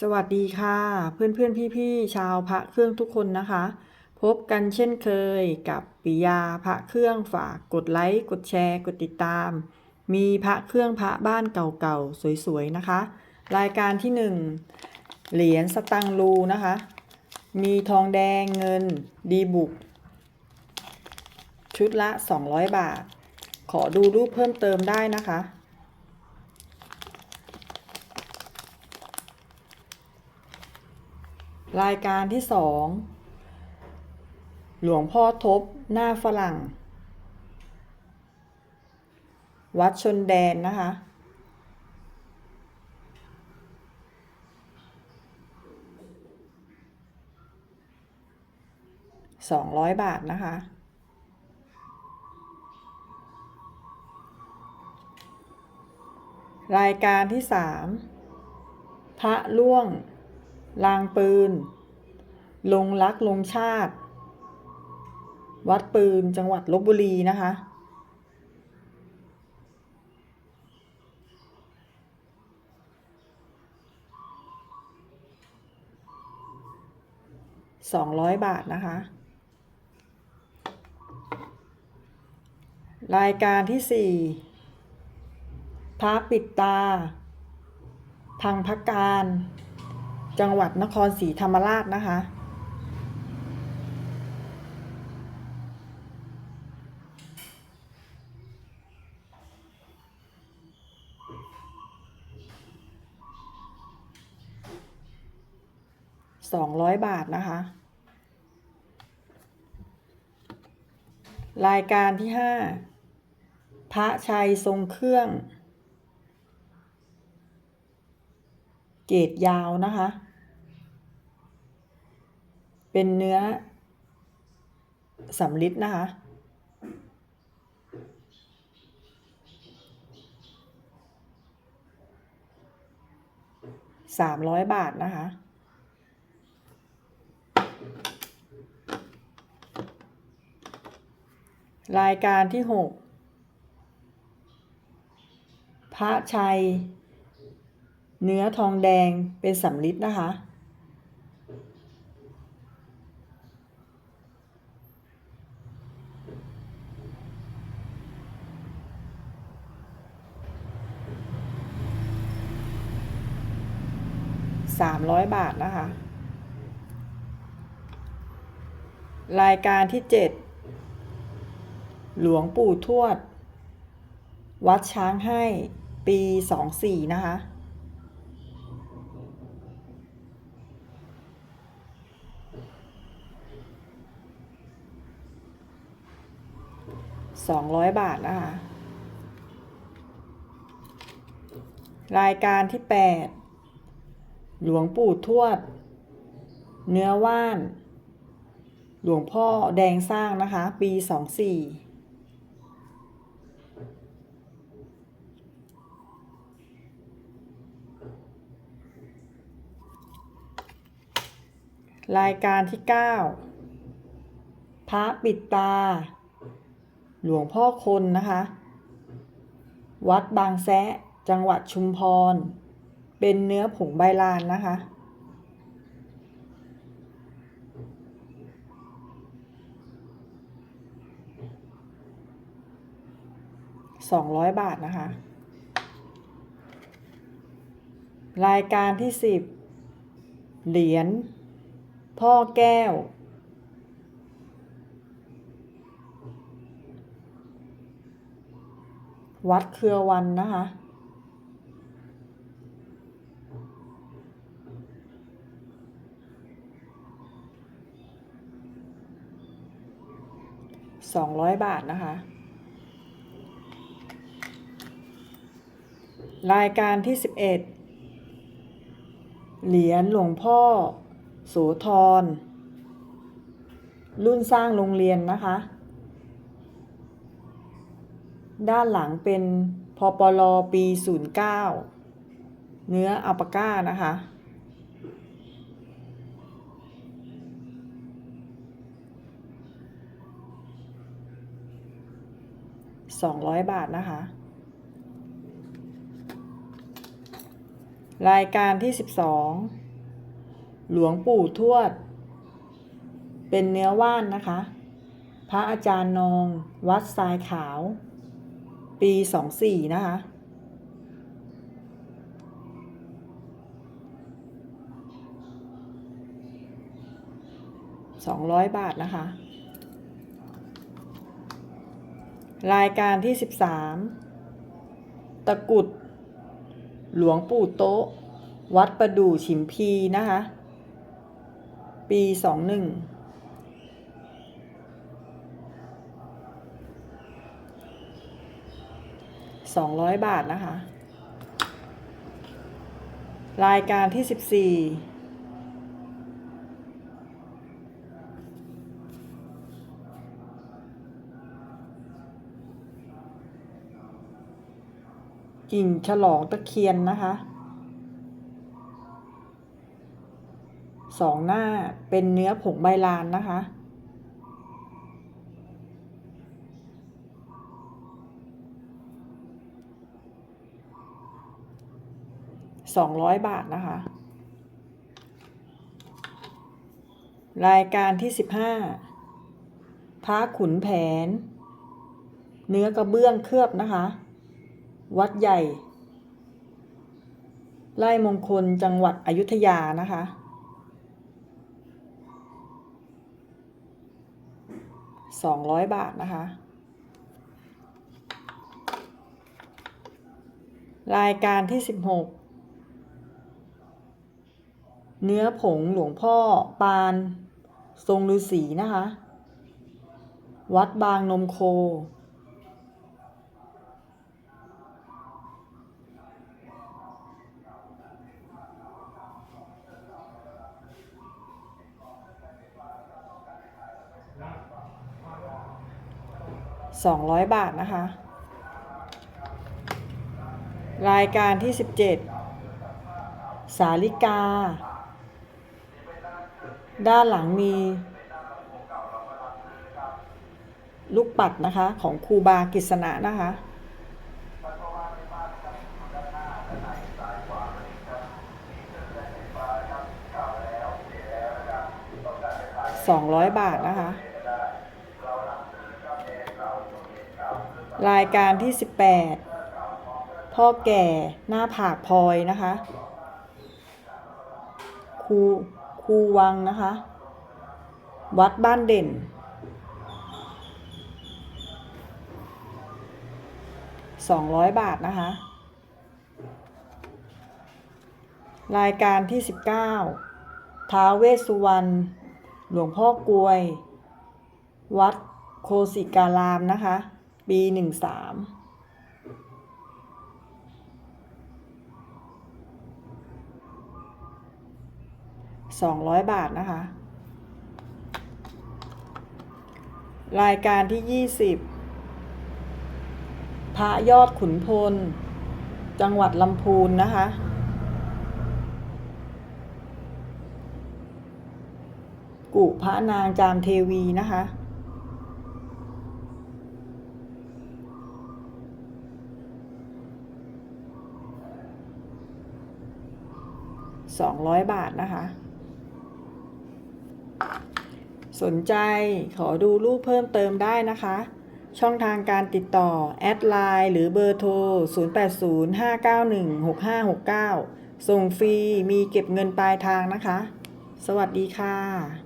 สวัสดีค่ะเพื่อนเพื่อนพี่พี่ๆชาวพระเครื่องทุกคนนะคะ พบกันเช่นเคยกับปิยาพระเครื่องฝากกดไลค์กดแชร์ กดติดตาม มีพระเครื่องพระบ้านเก่าๆสวยๆนะคะ รายการที่หนึ่งเหรียญสตังรูนะคะ มีทองแดงเงินดีบุก ชุดละ 200 บาท ขอดูรูปเพิ่มเติมได้นะคะ รายการที่สอง หลวงพ่อทบหน้าฝรั่ง วัดชนแดนนะคะ สองร้อยบาทนะคะรายการที่สามพระล่วง ลางปืน ลงรักลงชาติ วัดปืนจังหวัดลบบุรีนะคะ สองร้อยบาทนะคะ รายการที่สี่พระปิดตา พังพักการ จังหวัดนครศรีธรรมราชนะคะ สองร้อยบาทนะคะ รายการที่ห้าพระชัยทรงเครื่อง เกรดยาวนะคะ เป็นเนื้อสำลิดนะคะ สามร้อยบาทนะคะ รายการที่หกพระชัย เนื้อทองแดงเป็นสำลิดนะคะ สามร้อยบาทนะคะ รายการที่เจ็ดหลวงปู่ทวด วัดช้างให้ปีสองสี่นะคะ สองร้อยบาทนะคะ รายการที่แปด หลวงปู่ทวด เนื้อว่าน หลวงพ่อแดงสร้างนะคะ ปีสองสี่รายการที่เก้าพระปิดตา หลวงพ่อคนนะคะ วัดบางแซะ จังหวัดชุมพร เป็นเนื้อผงใบลานนะคะ สองร้อยบาทนะคะ รายการที่สิบเหรียญพ่อแก้ว วัดเครือวันนะคะ สองร้อยบาทนะคะ รายการที่สิบเอ็ดเหรียญหลวงพ่อ โสธร รุ่นสร้างโรงเรียนนะคะ ด้านหลังเป็นพปลปี 09 เนื้ออัลปาก้านะคะ สองร้อยบาทนะคะ รายการที่สิบสองหลวงปู่ทวด เป็นเนื้อว่านนะคะ พระอาจารย์นองวัดทรายขาว ปีสองสี่นะคะสองร้อยบาทนะคะ รายการที่สิบสามตะกุด หลวงปู่โต๊ะ วัดประดู่ฉิมพีนะคะ ปีสองหนึ่งสองร้อยบาทนะคะ รายการที่สิบ กิ่งฉลองตะเคียนนะคะสองหน้าเป็นเนื้อผงใบลานนะคะ สองร้อยบาทนะคะ รายการที่สิบห้าพระขุนแผน เนื้อกระเบื้องเคลือบนะคะ วัดใหญ่ไร่มงคลจังหวัดอยุธยานะคะ สองร้อยบาทนะคะ รายการที่สิบหก เนื้อผงหลวงพ่อปาน ทรงฤาษีนะคะ วัดบางนมโค สองร้อยบาทนะคะ รายการที่สิบเจ็ดสาลิกา ด้านหลังมี ลูกปัดนะคะ ของครูบากิษณะนะคะสองร้อยบาทนะคะ รายการที่สิบแปดพ่อแก่หน้าผากพลอยนะคะครูครูวังนะคะ วัดบ้านเด่น สองร้อยบาทนะคะ รายการที่สิบเก้าท้าเวสุวรรณ หลวงพ่อกลวย วัดโคสิการามนะคะ ปีหนึ่งสามสองร้อยบาทนะคะ รายการที่ยี่สิบพระยอดขุนพล จังหวัดลำพูนนะคะกุพระนางจามเทวีนะคะ สองร้อยบาทนะคะ สนใจขอดูรูปเพิ่มเติมได้นะคะ ช่องทางการติดต่อ แอดไลน์หรือเบอร์โทร 0805916569 ส่งฟรีมีเก็บเงินปลายทางนะคะ สวัสดีค่ะ